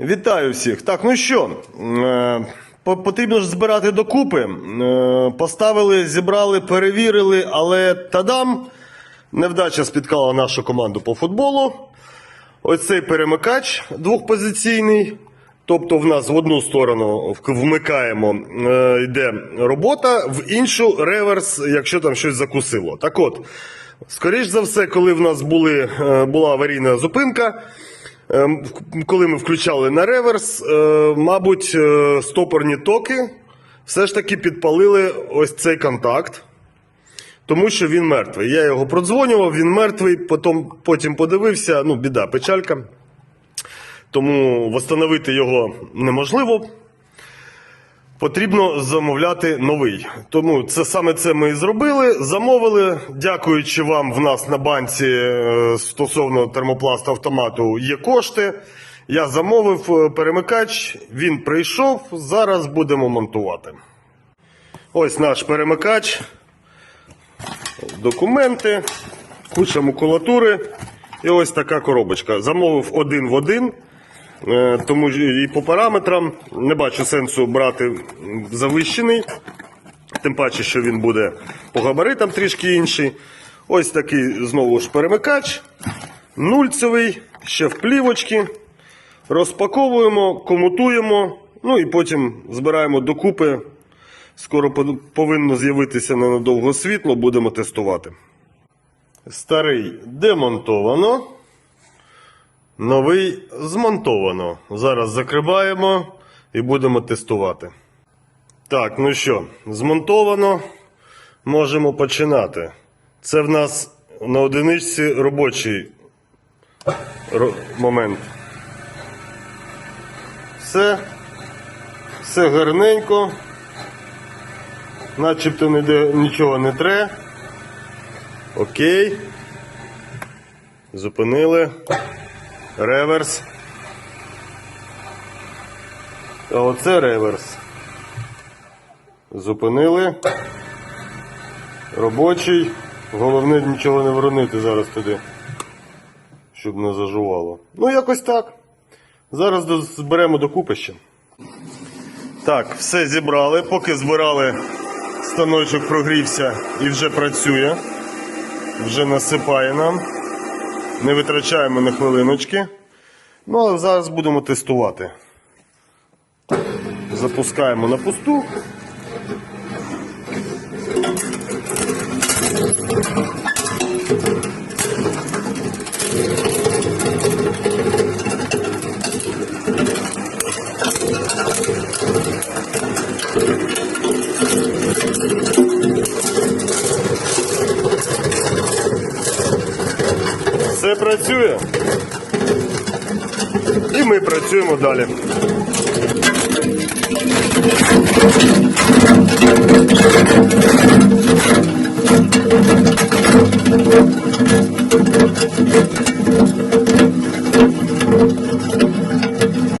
Вітаю всіх. Так, ну що, е, потрібно ж збирати докупи. Е, Поставили, зібрали, перевірили, але тадам, невдача спіткала нашу команду по футболу. Ось цей перемикач двохпозиційний. Тобто в нас в одну сторону вмикаємо, е, йде робота, в іншу реверс, якщо там щось закусило. Так от, скоріш за все, коли в нас були, була аварійна зупинка, коли ми включали на реверс, е, мабуть, е, стопорні токи все ж таки підпалили ось цей контакт. Тому що він мертвий. Я його продзвонював, він мертвий, потім, потім подивився, ну, біда, печалька. Тому встановити його неможливо. Потрібно замовляти новий. Тому це саме це ми і зробили. Замовили. Дякуючи вам, в нас на банці е, стосовно термопласту автомату є кошти. Я замовив е, перемикач, він прийшов. Зараз будемо монтувати. Ось наш перемикач документи, куча макулатури і ось така коробочка. Замовив один в один, тому і по параметрам не бачу сенсу брати завищений, тим паче, що він буде по габаритам трішки інший. Ось такий знову ж перемикач, нульцевий, ще в плівочки. Розпаковуємо, комутуємо, ну і потім збираємо докупи. Скоро повинно з'явитися ненадовго світло, будемо тестувати. Старий демонтовано. Новий змонтовано. Зараз закриваємо і будемо тестувати. Так, ну що, змонтовано. Можемо починати. Це в нас на одиничці робочий момент. Все. Все гарненько. Начебто ніде нічого не тре. Окей. Зупинили. Реверс. А оце реверс. Зупинили. Робочий. Головне нічого не вронити зараз туди. Щоб не зажувало. Ну, якось так. Зараз до- зберемо докупи ще. Так, все зібрали. Поки збирали, станочок прогрівся і вже працює. Вже насипає нам. Не витрачаємо на хвилиночки. Ну, але зараз будемо тестувати. Запускаємо на пусту. Все працює. І ми працюємо далі.